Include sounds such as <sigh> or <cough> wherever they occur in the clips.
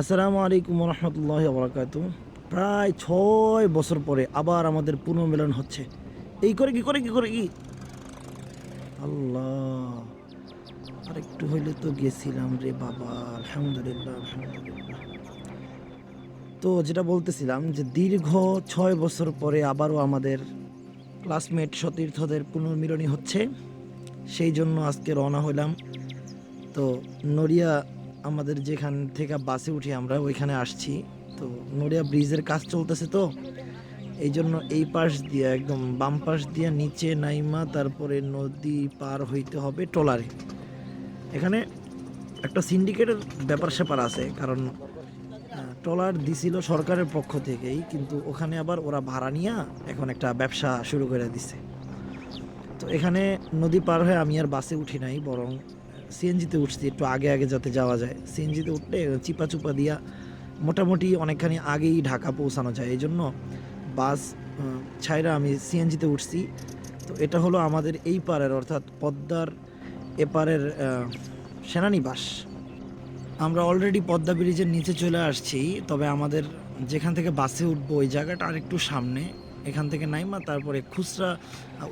আসসালামু আলাইকুম রহমতুল্লাহ বরাকাত প্রায় ছয় বছর পরে আবার আমাদের পুনর্মিলন হচ্ছে। এই করে কি করে কি করে কি? আল্লাহ আর একটু হইলে তো গেছিলাম রে বাবা, আলহামদুলিল্লাহ আলহামদুলিল্লাহ। তো যেটা বলতেছিলাম যে দীর্ঘ ছয় বছর পরে আবারও আমাদের ক্লাসমেট সতীর্থদের পুনর্মিলনী হচ্ছে। সেই জন্য আজকে রওনা হইলাম। তো নড়িয়া আমাদের যেখান থেকে বাসে উঠি আমরা, ওইখানে আসছি। তো নড়িয়া ব্রিজের কাজ চলতেছে তো এই জন্য এই পাশ দিয়ে একদম বাম পাশ দিয়ে নিচে নাইমা, তারপরে নদী পার হইতে হবে ট্রলারে। এখানে একটা সিন্ডিকেটের ব্যাপার স্যাপার আছে, কারণ ট্রলার দিছিল সরকারের পক্ষ থেকেই, কিন্তু ওখানে আবার ওরা ভাড়া নিয়ে এখন একটা ব্যবসা শুরু করে দিছে। তো এখানে নদী পার হয়ে আমি আর বাসে উঠি নাই, বরং সিএনজিতে উঠছি, একটু আগে আগে যাতে যাওয়া যায়। সিএনজিতে উঠলে চিপা চুপা দিয়া মোটামুটি অনেকখানি আগেই ঢাকা পৌঁছানো যায়। এই জন্য বাস ছাইরা আমি সিএনজিতে উঠছি। তো এটা হলো আমাদের এই পারের অর্থাৎ পদ্মার এপারের সেনানিবাস। আমরা অলরেডি পদ্মা ব্রিজের নিচে চলে আসছি, তবে আমাদের যেখান থেকে বাসে উঠবো, ওই জায়গাটা আরেকটু সামনে। এখান থেকে নাইমা, তারপরে খুচরা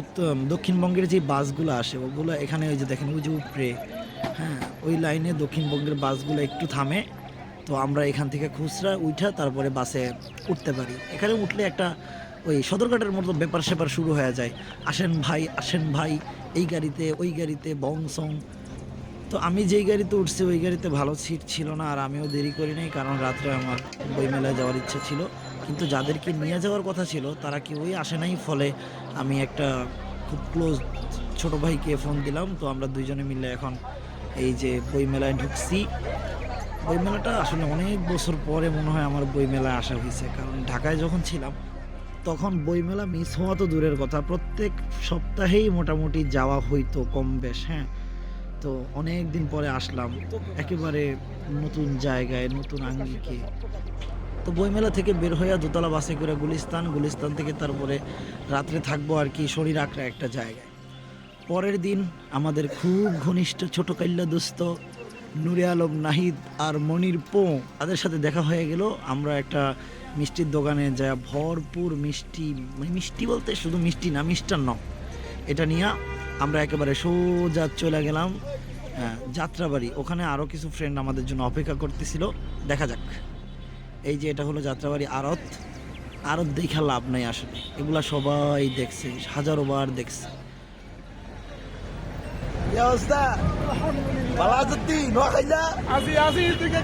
উত্তর দক্ষিণবঙ্গের যে বাসগুলো আসে, ওগুলো এখানে ওই যে দেখেন, ওই যে উপরে। হ্যাঁ ওই লাইনে দক্ষিণবঙ্গের বাসগুলো একটু থামে। তো আমরা এখান থেকে খুচরা উঠা তারপরে বাসে উঠতে পারি। এখানে উঠলে একটা ওই সদরঘাটের মতো ব্যাপার স্যাপার শুরু হয়ে যায়। আসেন ভাই আসেন ভাই, এই গাড়িতে, ওই গাড়িতে, বং সং। তো আমি যেই গাড়িতে উঠছি, ওই গাড়িতে ভালো সিট ছিল না, আর আমিও দেরি করি নাই, কারণ রাত্রে আমার বইমেলায় যাওয়ার ইচ্ছা ছিল। কিন্তু যাদেরকে নিয়ে যাওয়ার কথা ছিল, তারা কি ওই আসে নাই, ফলে আমি একটা খুব ক্লোজ ছোট ভাইকে ফোন দিলাম। তো আমরা দুইজনে মিলে এখন এই যে বইমেলায় ঢুকছি। বইমেলাটা আসলে অনেক বছর পরে মনে হয় আমার বইমেলায় আসা হয়েছে, কারণ ঢাকায় যখন ছিলাম, তখন বইমেলা মিস হওয়া তো দূরের কথা। প্রত্যেক সপ্তাহেই মোটামুটি যাওয়া হইতো কম বেশ হ্যাঁ। তো অনেক দিন পরে আসলাম, একেবারে নতুন জায়গায়, নতুন আঙ্গিকে। তো বইমেলা থেকে বের হইয়া দোতলা বাসে করে গুলিস্তান গুলিস্তান থেকে তারপরে রাত্রে থাকব আর কি শরীর আঁকড়া একটা জায়গায়। পরের দিন আমাদের খুব ঘনিষ্ঠ ছোট কাল্লা দোস্ত নুরে আলম নাহিদ আর মনির পো তাদের সাথে দেখা হয়ে গেল। আমরা একটা মিষ্টির দোকানে যা ভরপুর মিষ্টি মানে মিষ্টি বলতে শুধু মিষ্টি না মিষ্টান্ন। এটা নিয়ে আমরা একেবারে সোজা চলে গেলাম আহ, যাত্রাবাড়ি। ওখানে আরও কিছু ফ্রেন্ড আমাদের জন্য অপেক্ষা করতেছিল। দেখা যাক। এই যে এটা হলো যাত্রাবাড়ি আড়ত। আরত দেখা লাভ নাই আসলে। এগুলা সবাই দেখছে হাজারো বার দেখছে। ভালো নোয়াখাইলা আসি আসি তুই কে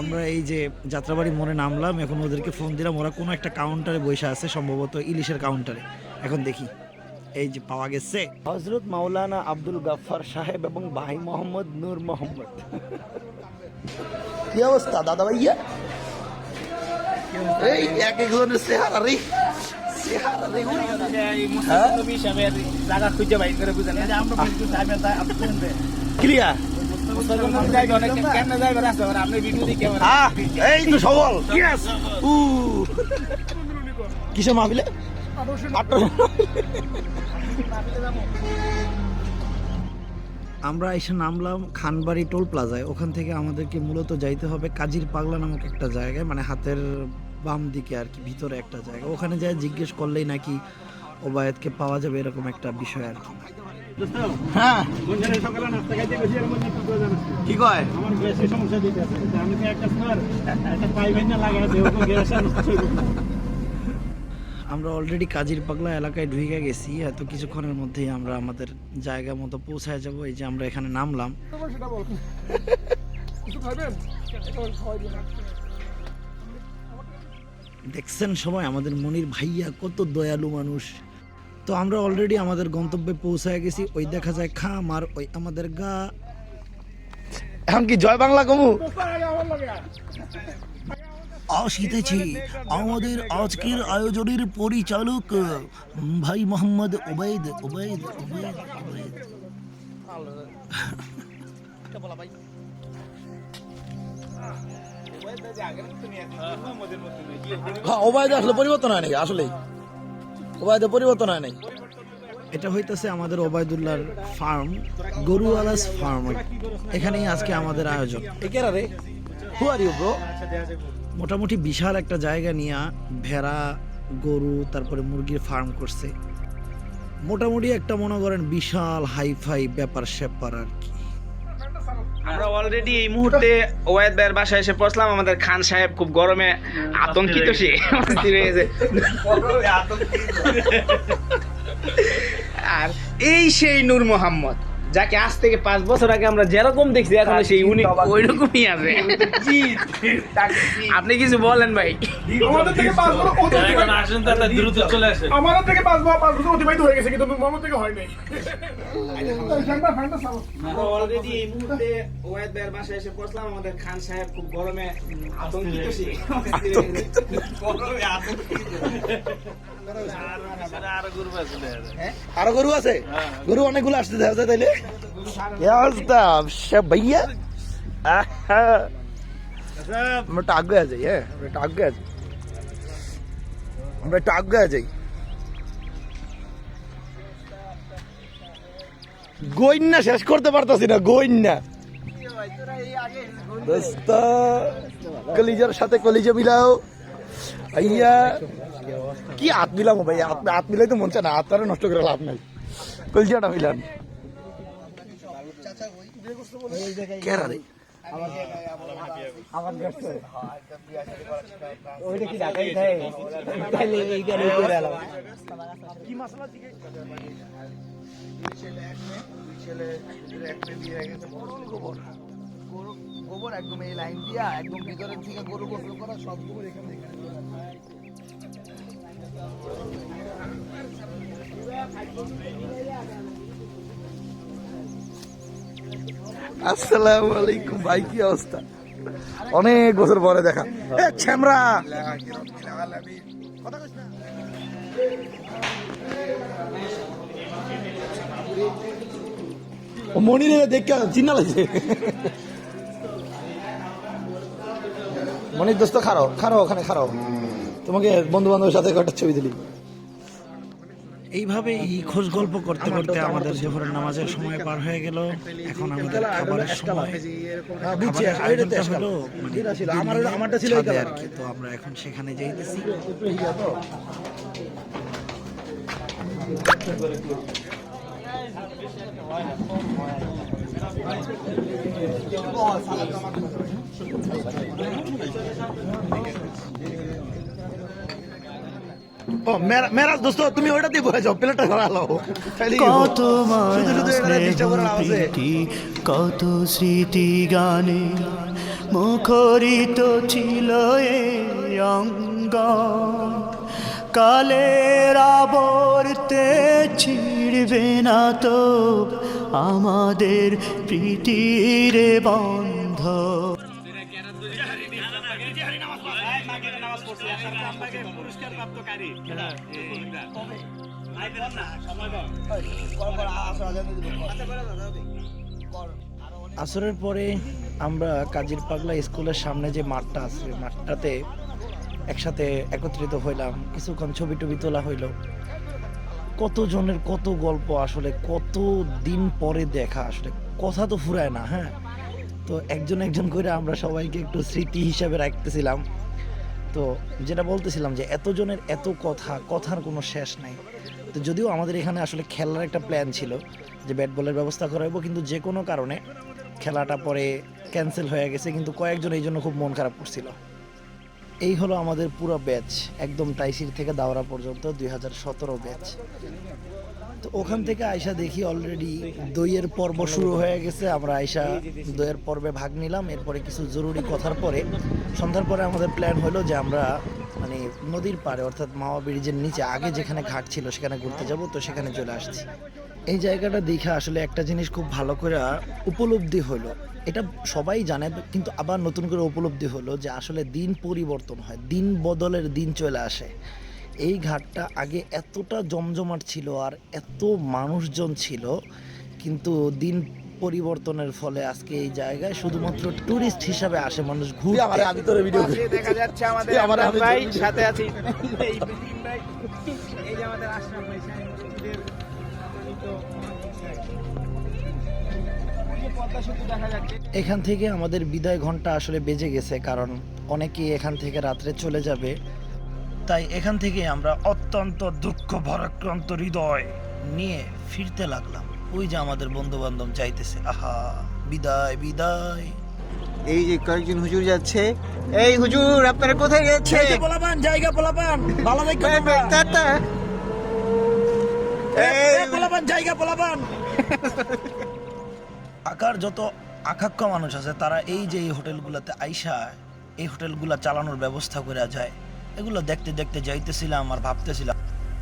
আমরা এই যে যাত্রাবাড়ি মোড়ে নামলাম এখন ওদেরকে ফোন দিলাম ওরা কোনো একটা কাউন্টারে বসে আছে সম্ভবত ইলিশের কাউন্টারে এখন দেখি এই যে পাওয়া গেছে। হজরত মাওলানা আব্দুল গাফফার সাহেব এবং ভাই মোহাম্মদ নূর মোহাম্মদ। কি অবস্থা দাদা ভাইয়া? এই এক একজনের চেহারা রে। সবল। কিসে আমরা এসে নামলাম খানবাড়ি টোল প্লাজায়। ওখান থেকে আমাদেরকে মূলত যাইতে হবে কাজির পাগলা নামক একটা জায়গায় মানে হাতের বাম দিকে আর কি, ভিতরে একটা জায়গা। ওখানে যায় জিজ্ঞেস করলেই নাকি ওবায়দকে পাওয়া যাবে এরকম একটা বিষয় আর কি। হ্যাঁ। আমি একটা আমরা অলরেডি কাজীর পাগলা এলাকায় ঢুকে গেছি, এত কিছুক্ষণের মধ্যেই আমরা আমাদের জায়গা মতো পৌঁছায় যাব, এই যে আমরা এখানে নামলাম। সেটা দেখছেন সবাই আমাদের মনির ভাইয়া কত দয়ালু মানুষ। তো আমরা অলরেডি আমাদের গন্তব্যে পৌঁছায় গেছি ওই দেখা যায় খাম আর ওই আমাদের গা। এখন কি জয় বাংলা কমু? আসিতেছি আমাদের আজকের আয়োজনের পরিচালক ভাই মোহাম্মদ ওবায়দ ওবায়দ ওবায়দ ওবায়দ। হ্যাঁ ওবায়দে আসলে পরিবর্তন হয় নাকি? আসলেই। ওবায়দে পরিবর্তন হয় নাই এটা হইতেছে আমাদের ওবায়দুল্লাহর ফার্ম গরুওয়ালাস ফার্ম। এখানেই আজকে আমাদের আয়োজন। রে হু আর ইউ ব্রো মোটামুটি বিশাল একটা জায়গা নিয়ে ভেড়া গরু তারপরে মুরগির ফার্ম করছে। মোটামুটি একটা মনে করেন বিশাল হাইফাই ব্যাপার স্যাপার আর কি। আমরা অলরেডি এই মুহূর্তে ওয়াইদ ভাইয়ের বাসায় এসে পৌঁছলাম। আমাদের খান সাহেব খুব গরমে আতঙ্কিত সে। আর এই সেই নূর মোহাম্মদ। যাকে আজ থেকে পাঁচ বছর আগে আমরা যেরকম দেখছি এখন সেই উনি ওই রকমই আছে। আপনি কিছু বলেন ভাই। আমাদের থেকে পাঁচ বছর আসেন তাহলে দ্রুত চলে আসেন। আমাদের থেকে পাঁচ বছর পাঁচ বছর অতিবাহিত হয়ে গেছে কিন্তু মোহাম্মদ থেকে হয় নাই। ফ্যানটা ফ্যানটা চালো আমরা অলরেডি এই মুহূর্তে ওয়াইদ ভাইয়ের বাসায় এসে পৌঁছলাম। আমাদের খান সাহেব খুব গরমে আতঙ্কিত সে অস্থির হয়ে আরও আছে। আরও গরু আছে? গরু অনেকগুলো আসতে দেখা যায় তাইলে? আগে যাই হ্যাঁ যাই আমরা যাই শেষ করতে পারতাছি না দোস্ত কলিজার সাথে কলিজা মিলাও আইয়া কি হাত মিলাম ভাই হাত মিলাই তো মন চায় না হাত নষ্ট করে লাভ নাই কলজাটা মিলান কেরা রে গোবর একদম এই লাইন দিয়া একদম ভিতরের থেকে গরু গোসল করা সব গোবর এখানে। আসসালামু আলাইকুম, ভাই, কি অবস্থা? অনেক বছর পরে দেখা। ছ্যামরা ও মনিরে দেখে চিন্না লাগছে। মনির দোস্ত খারো খারো ওখানে খারো তোমাকে বন্ধু বান্ধবের সাথে একটা ছবি দিলি এইভাবে এই খোঁজ গল্প করতে করতে আমাদের জোহরের নামাজের সময় পার হয়ে গেল। এখন আমাদের খাবারের সময়। আয়োজনটা হলো মানে আমারটা ছিল। আর কি। তো আমরা এখন সেখানে যাইতেছি। ও মেরা- মেরাজ দোস্ত তুমি ওইটা দিয়ে বসে যাও প্লেটটা ধরা লাও কত কত স্মৃতি গানে মুখরিত ছিল এই অঙ্গ। কালের আবর্তে ছিড়বে না তো আমাদের প্রীতির বন্ধ পুরস্কার প্রাপ্তকারী আসরের পরে আমরা কাজীর পাগলা স্কুলের সামনে যে মাঠটা আছে মাঠটাতে একসাথে একত্রিত হইলাম। কিছুক্ষণ ছবি টবি তোলা হইল। কত জনের কত গল্প আসলে কত দিন পরে দেখা আসলে কথা তো ফুরায় না হ্যাঁ? তো একজন একজন করে আমরা সবাইকে একটু স্মৃতি হিসাবে রাখতেছিলাম। তো যেটা বলতেছিলাম যে এতজনের এত কথা, কথার কোনো শেষ নাই। তো যদিও আমাদের এখানে আসলে খেলার একটা প্ল্যান ছিল যে ব্যাট বলের ব্যবস্থা করাবো কিন্তু যে কোনো কারণে খেলাটা পরে ক্যান্সেল হয়ে গেছে, কিন্তু কয়েকজন এই জন্য খুব মন খারাপ করছিল। এই হলো আমাদের পুরো ব্যাচ, একদম তাইসির থেকে দাওরা পর্যন্ত, দুই হাজার সতেরো ব্যাচ। তো ওখান থেকে আয়সা দেখি অলরেডি দইয়ের পর্ব শুরু হয়ে গেছে। আমরা আয়সা দইয়ের পর্বে ভাগ নিলাম, এরপরে কিছু জরুরি কথার পরে। সন্ধ্যার পরে আমাদের প্ল্যান হলো যে আমরা মানে নদীর পাড়ে, অর্থাৎ মাওয়া ব্রিজের নিচে, আগে যেখানে ঘাট ছিল, সেখানে ঘুরতে যাব, তো সেখানে চলে আসছি। এই জায়গাটা দেখে আসলে একটা জিনিস খুব ভালো করে উপলব্ধি হলো। এটা সবাই জানে কিন্তু আবার নতুন করে উপলব্ধি হলো যে আসলে দিন পরিবর্তন হয় দিন বদলের দিন চলে আসে। এই ঘাটটা আগে এতটা জমজমাট ছিল আর এত মানুষজন ছিল কিন্তু দিন পরিবর্তনের ফলে আজকে এই জায়গায় শুধুমাত্র টুরিস্ট হিসাবে আসে মানুষ ঘুরতে। আমি তোর ভিডিও দেখা যাচ্ছে আমাদের ভাই সাথে আছি। এই যে আমাদের আশরাফ এখান থেকে আমাদের বিদায় ঘণ্টা আসলে বেজে গেছে কারণ অনেকেই এখান থেকে রাত্রে চলে যাবে। তাই এখান থেকে আমরা অত্যন্ত দুঃখ ভরাক্রান্ত হৃদয় নিয়ে ফিরতে লাগলাম। ওই যে আমাদের বন্ধু বান্ধব যাইতেছে। আহা বিদায় বিদায়। এই যে কয়েকজন হুজুর যাচ্ছে। এই হুজুর আপনারা কোথায় যাচ্ছে পোলাপান জায়গা পোলাপান। ভালো দেখো টাটা এই পোলাপান জায়গা পোলাপান। <laughs> আকার যত আকাক্ষ মানুষ আছে তারা এই যে এই হোটেলগুলোতে আইসা এই হোটেলগুলা চালানোর ব্যবস্থা করে যায় এগুলো দেখতে দেখতে যাইতেছিলাম আর ভাবতেছিলাম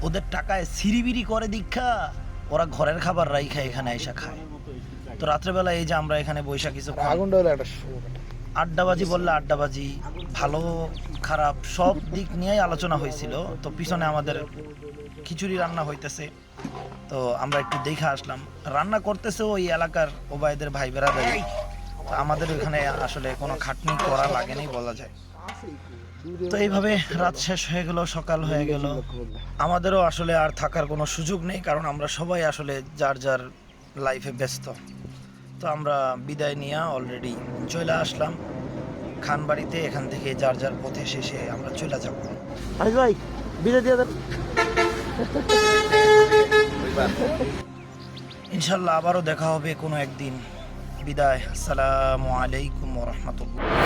ওদের টাকায় সিরিবিরি করে দীক্ষা ওরা ঘরের খাবার রাইখা এখানে আইসা খায়। তো রাত্রেবেলা এই যে আমরা এখানে বৈশা কিছু আড্ডাবাজি বললে আড্ডাবাজি ভালো খারাপ সব দিক নিয়েই আলোচনা হয়েছিল। তো পিছনে আমাদের খিচুড়ি রান্না হইতেছে। তো আমরা একটু দেখে আসলাম। রান্না করতেছে ওই এলাকার ওবায়দের ভাই বেড়াদারি তো আমাদের ওখানে আসলে কোনো খাটনি করা লাগেনি বলা যায়। তো এইভাবে রাত শেষ হয়ে গেল সকাল হয়ে গেল। আমাদেরও আসলে আর থাকার কোনো সুযোগ নেই কারণ আমরা সবাই আসলে যার যার লাইফে ব্যস্ত। তো আমরা বিদায় নিয়ে অলরেডি চলে আসলাম। খানবাড়িতে এখান থেকে যার যার পথে শেষে আমরা চলে যাব। ভাই বিদায় দিয়ে দেন। ইনশাল্লাহ আবারও দেখা হবে কোনো একদিন। বিদায়। আসসালামু আলাইকুম রহমতুল্লাহ।